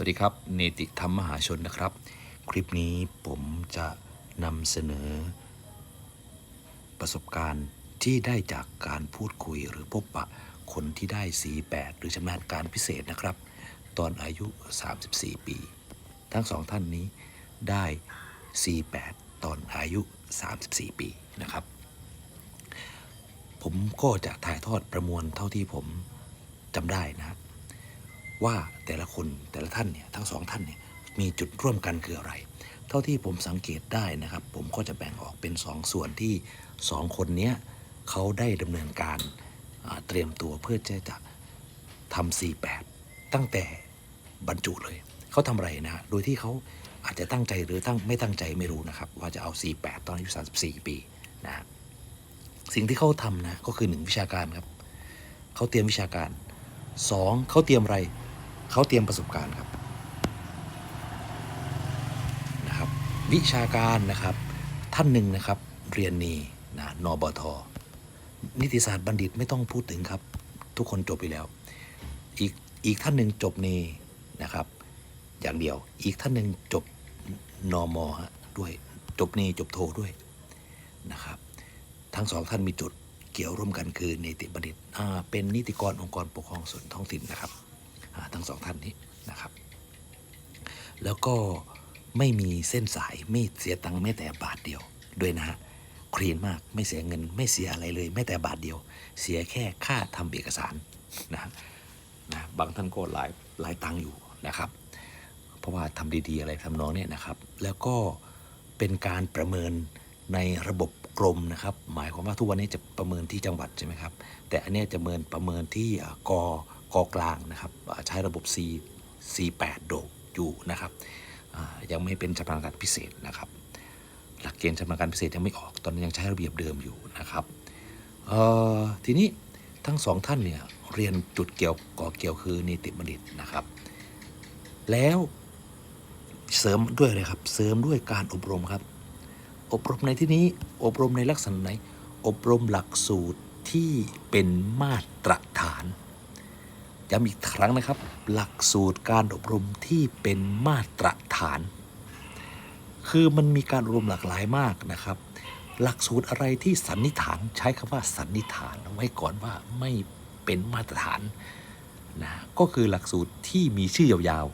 สวัสดีครับ เนติธรรมมหาชนนะครับ คลิปนี้ผมจะนำเสนอ ประสบการณ์ที่ได้จากการพูดคุยหรือพบปะคนที่ได้ 48 หรือชำนาญการพิเศษนะครับ ตอนอายุ 34 ปี ทั้งสองท่านนี้ได้ 48 ตอนอายุ 34 ปีนะครับ ผมก็จะถ่ายทอดประมวลเท่าที่ผมจำได้นะ ว่าแต่ละคนแต่ละท่านเนี่ยทั้งสองท่านเนี่ยมีจุดร่วมกันคืออะไร เท่าที่ผมสังเกตได้นะครับ ผมก็จะแบ่งออกเป็นสองส่วนที่สองคนเนี้ยเขาได้ดำเนินการเตรียมตัวเพื่อจะจะทำ48 ตั้งแต่บรรจุเลย เขาทำอะไรนะ โดยที่เขาอาจจะตั้งใจหรือตั้งไม่ตั้งใจไม่รู้นะครับ ว่าจะเอา 48 ตอนอายุ 34 ปีนะฮะสิ่งที่เขาทำนะก็คือหนึ่งวิชาการครับ เขาเตรียมวิชาการสองเขาเตรียมอะไร เขาเตรียมประสบการณ์ครับนะครับ วิชาการนะครับท่านหนึ่งนะครับเรียนนีนะนบท นิติศาสตร์บัณฑิตไม่ต้องพูดถึงครับ ทุกคนจบไปแล้ว อีกอีกท่านหนึ่งจบเนนะครับ อย่างเดียวอีกท่านหนึ่งจบนมด้วยจบเนจบโทด้วยนะครับ ทั้งสองท่านมีจุดเกี่ยวร่วมกันคือเนติบัณฑิตเป็นนิติกรองค์กรปกครองส่วนท้องถิ่นนะครับ ทั้งสองท่านนี้นะครับ แล้วก็ไม่มีเส้นสายไม่เสียตังค์แม้แต่บาทเดียวด้วยนะฮะคลีนมากไม่เสียเงิน ไม่เสียอะไรเลยแม้แต่บาทเดียว เสียแค่ค่าทำเอกสารนะนะบางท่านก็หลายหลายตังค์อยู่นะครับ เพราะว่าทำดีๆอะไรทำนองเนี้ยนะครับ แล้วก็เป็นการประเมินในระบบกรมนะครับ หมายความว่าทุกวันนี้จะประเมินที่จังหวัดใช่ไหมครับ แต่อันนี้จะเมินประเมินที่อ่า กกกลางนะครับใช้ระบบ C C8 โดกอยู่นะครับยังไม่เป็นชำนาญการพิเศษนะครับ หลักเกณฑ์ชำนาญการพิเศษยังไม่ออกตอนนี้ยังใช้ระเบียบเดิมอยู่นะครับทีนี้ทั้งสองท่านเนี่ยเรียนจุดเกี่ยวก่อเกี่ยวคือนิติบัณฑิตนะครับ แล้วเสริมด้วยเลยครับ เสริมด้วยการอบรมครับ อบรมในที่นี้อบรมในลักษณะไหน อบรมหลักสูตรที่เป็นมาตรฐาน ย้ำอีกครั้งนะครับ หลักสูตรการอบรมที่เป็นมาตรฐาน คือมันมีการอบรมหลากหลายมากนะครับ หลักสูตรอะไรที่สันนิษฐานใช้คำว่าสันนิษฐานไว้ก่อนว่าไม่เป็นมาตรฐานนะก็คือหลักสูตรที่มีชื่อยาว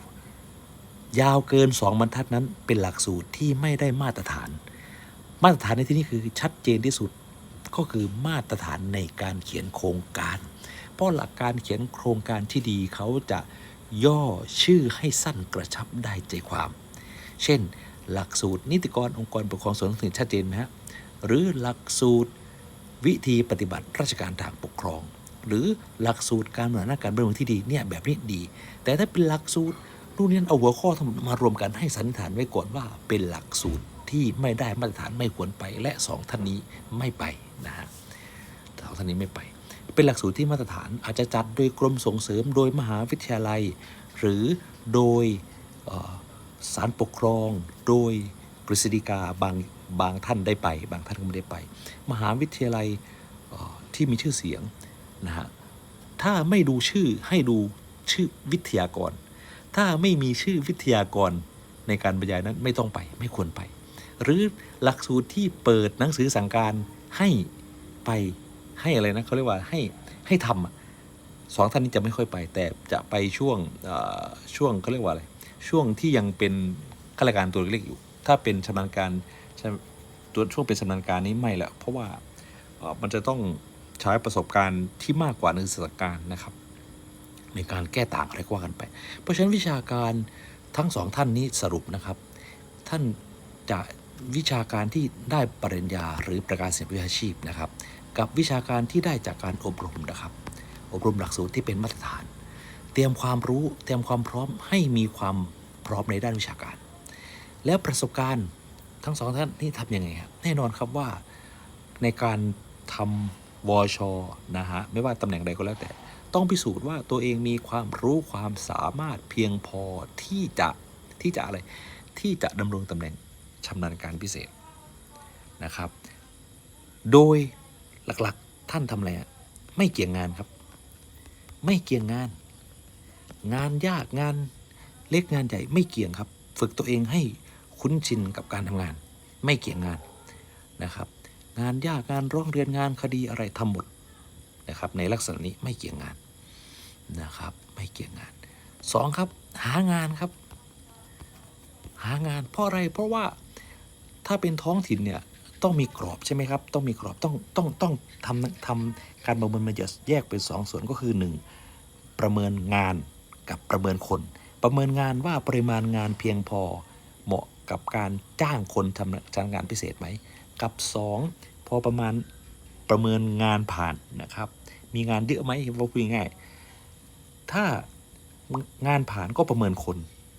ๆ ยาวเกิน 2 บรรทัดนั้นเป็นหลักสูตรที่ไม่ได้มาตรฐาน มาตรฐานในที่นี้คือชัดเจนที่สุดก็คือมาตรฐานในการเขียนโครงการ เพราะหลักการเขียนโครงการที่ดีเขาจะย่อชื่อให้สั้นกระชับได้ใจความ เช่น หลักสูตรนิติกรองค์กรปกครองส่วนท้องถิ่นชัดเจนไหมฮะหรือหลักสูตรวิธีปฏิบัติราชการทางปกครอง หรือหลักสูตรการบริหารการบ้านเมืองที่ดีเนี่ยแบบนี้ดี แต่ถ้าเป็นหลักสูตรนู่นนี่เอาหัวข้อทั้งหมดมารวมกันให้สันนิษฐานไว้ก่อนว่าเป็นหลักสูตรที่ไม่ได้มาตรฐานไม่ควรไปและสองท่านนี้ไม่ไปนะฮะสองท่านนี้ไม่ไป เป็นหลักสูตรที่มาตรฐานอาจจะจัดโดยกรมส่งเสริมโดยมหาวิทยาลัย หรือโดยเอ่อศาลปกครอง โดยกฤษฎีกาบางบางท่านได้ไป บางท่านก็ไม่ได้ไป มหาวิทยาลัยที่มีชื่อเสียงนะฮะถ้าไม่ดูชื่อให้ดูชื่อวิทยากร ถ้าไม่มีชื่อวิทยากรในการบรรยายนั้นไม่ต้องไปไม่ควรไป หรือหลักสูตรที่เปิดหนังสือสั่งการให้ไป ให้อะไรนะเขาเรียกว่าให้ให้ทำอะสองท่านนี้จะไม่ค่อยไป แต่จะไปช่วงอ่อช่วงเขาเรียกว่าอะไรช่วงที่ยังเป็นข้าราชการตัวเล็กๆอยู่ ถ้าเป็นชำนาญการตัวช่วงเป็นชำนาญการนี้ไม่ละเพราะว่ามันจะต้องใช้ประสบการณ์ที่มากกว่าหนึ่งสถานการณ์นะครับ ในการแก้ต่างอะไรก็ว่ากันไป เพราะฉะนั้นวิชาการทั้งสองท่านนี้สรุปนะครับ ท่านจะวิชาการที่ได้ปริญญาหรือประกาศนียวิชาชีพนะครับ กับวิชาการที่ได้จากการอบรมนะครับ อบรมหลักสูตรที่เป็นมาตรฐาน เตรียมความรู้เตรียมความพร้อมให้มีความพร้อมในด้านวิชาการ แล้วประสบการณ์ทั้งสองท่านนี่ทำยังไงครับแน่นอนครับว่าในการทำวชนะฮะไม่ว่าตำแหน่งใดก็แล้วแต่ ต้องพิสูจน์ว่าตัวเองมีความรู้ความสามารถเพียงพอที่จะที่จะอะไรที่จะดำรงตำแหน่งชำนาญการพิเศษนะครับ โดย หลักๆ ท่านทำอะไรอะไม่เกี่ยงงานครับ ไม่เกี่ยงงาน งานยากงานเล็กงานใหญ่ไม่เกี่ยงครับ ฝึกตัวเองให้คุ้นชินกับการทำงาน ไม่เกี่ยงงานนะครับ งานยากงานร้องเรียนงานคดีอะไรทำหมดนะครับ ในลักษณะนี้ไม่เกี่ยงงานนะครับ ไม่เกี่ยงงานสองครับ หางานครับ หางานเพราะอะไรเพราะว่าถ้าเป็นท้องถิ่นเนี่ย ต้องมีกรอบใช่ไหมครับ ต้องมีกรอบต้องต้องต้องทำทำการประเมินมันจะแยกเป็นสองส่วนก็คือหนึ่งประเมินงานกับประเมินคน ประเมินงานว่าปริมาณงานเพียงพอเหมาะกับการจ้างคนทำทำงานพิเศษไหมกับ 2 พอประมาณประเมินงานผ่านนะครับ มีงานเยอะไหมว่าพูดง่าย ถ้างานผ่านก็ประเมินคน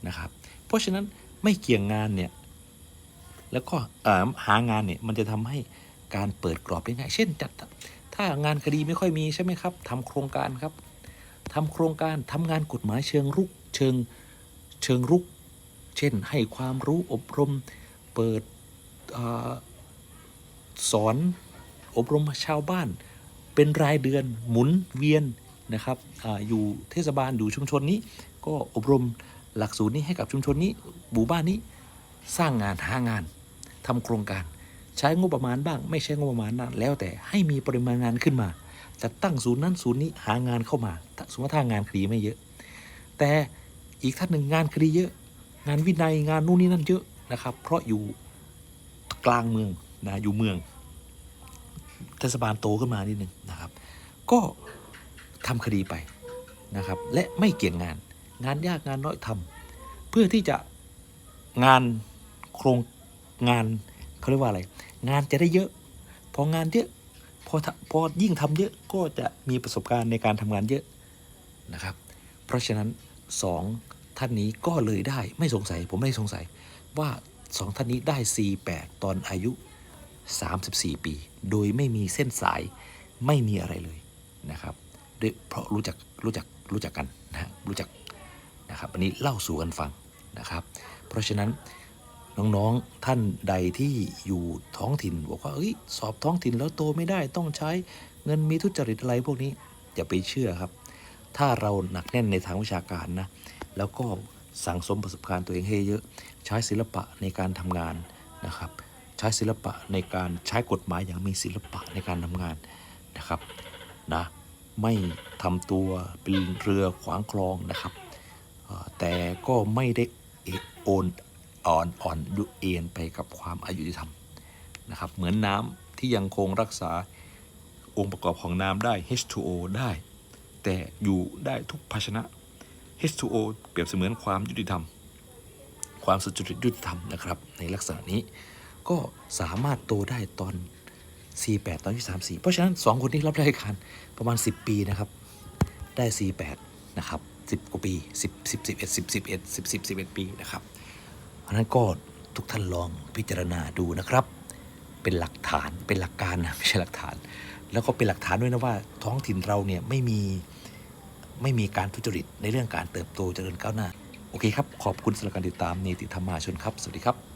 นะครับ เพราะฉะนั้นไม่เกี่ยงงานเนี่ย แล้วก็หางานเนี่ยมันจะทำให้การเปิดกรอบได้ง่ายเช่นจัดถ้างานคดีไม่ค่อยมีใช่ไหมครับทำโครงการครับทำโครงการทำงานกฎหมายเชิงรุกเชิงเชิงรุก เช่นให้ความรู้อบรมเปิดอสอนอบรมชาวบ้าน เป็นรายเดือนหมุนเวียนนะครับออยู่เทศบาลอยู่ชุมชนนี้ ก็อบรมหลักสูตรนี้ให้กับชุมชนนี้หมู่บ้านนี้สร้างงานหางาน ทำโครงการ ใช้งบประมาณบ้าง ไม่ใช้งบประมาณนั้นแล้วแต่ให้มีปริมาณงานขึ้นมาจะตั้งศูนย์นั้นศูนย์นี้หางานเข้ามาสมมติว่าถ้างานคดีไม่เยอะ แต่อีกท่านหนึ่งงานคดีเยอะ งานวินัยงานนู่นนี่นั่นเยอะนะครับ เพราะอยู่กลางเมืองนะอยู่เมืองเทศบาลโตขึ้นมานิดนึงนะครับ ก็ทำคดีไปนะครับ และไม่เกี่ยงงาน งานยากงานน้อยทำเพื่อที่จะงานโครง งานเขาเรียกว่าอะไร งานจะได้เยอะ พองานเยอะพอทำพอยิ่งทำเยอะก็จะมีประสบการณ์ในการทำงานเยอะนะครับ เพราะฉะนั้นสองท่านนี้ก็เลยได้ไม่สงสัย ผมไม่สงสัยว่าสองท่านนี้ได้ 48 ตอนอายุ 34 ปี โดยไม่มีเส้นสายไม่มีอะไรเลยนะครับด้วยเพราะรู้จักรู้จักรู้จักกันนะฮะรู้จักนะครับอันนี้เล่าสู่กันฟังนะครับ เพราะฉะนั้น น้องๆท่านใดที่อยู่ท้องถิ่นบอกว่าเอ้ยสอบท้องถิ่นแล้วโตไม่ได้ต้องใช้เงินมีทุจริตอะไรพวกนี้อย่าไปเชื่อครับ ถ้าเราหนักแน่นในทางวิชาการนะแล้วก็สั่งสมประสบการณ์ตัวเองให้เยอะ ใช้ศิลปะในการทำงานนะครับ ใช้ศิลปะในการใช้กฎหมายอย่างมีศิลปะในการทำงานนะครับนะไม่ทำตัวเป็นเรือขวางคลองนะครับ แต่ก็ไม่ได้เอะโอน อ่อนอ่อนดุเอ็นไปกับความอายุติธรรมนะครับ เหมือนน้ำที่ยังคงรักษาองค์ประกอบของน้ำได้ H2O ได้ แต่อยู่ได้ทุกภาชนะ H2O เปรียบเสมือนความยุติธรรม ความสุจริตยุติธรรมนะครับ ในลักษณะนี้ก็สามารถโตได้ตอน 48 ตอนที่ 34 เพราะฉะนั้น 2 คนนี้รับราชการประมาณ 10 ปีนะครับ ได้ 48 นะครับ 10 กว่าปี 10 10 11 10 11 10 10 11 ปีนะครับ เพราะนั้นก็ทุกท่านลองพิจารณาดูนะครับ เป็นหลักฐานเป็นหลักการนะไม่ใช่หลักฐาน แล้วก็เป็นหลักฐานด้วยนะว่า ท้องถิ่นเราเนี่ยไม่มีไม่มีการทุจริตในเรื่องการเติบโตเจริญก้าวหน้า โอเคครับ ขอบคุณสำหรับการติดตามเนติธรรมาชนครับ สวัสดีครับ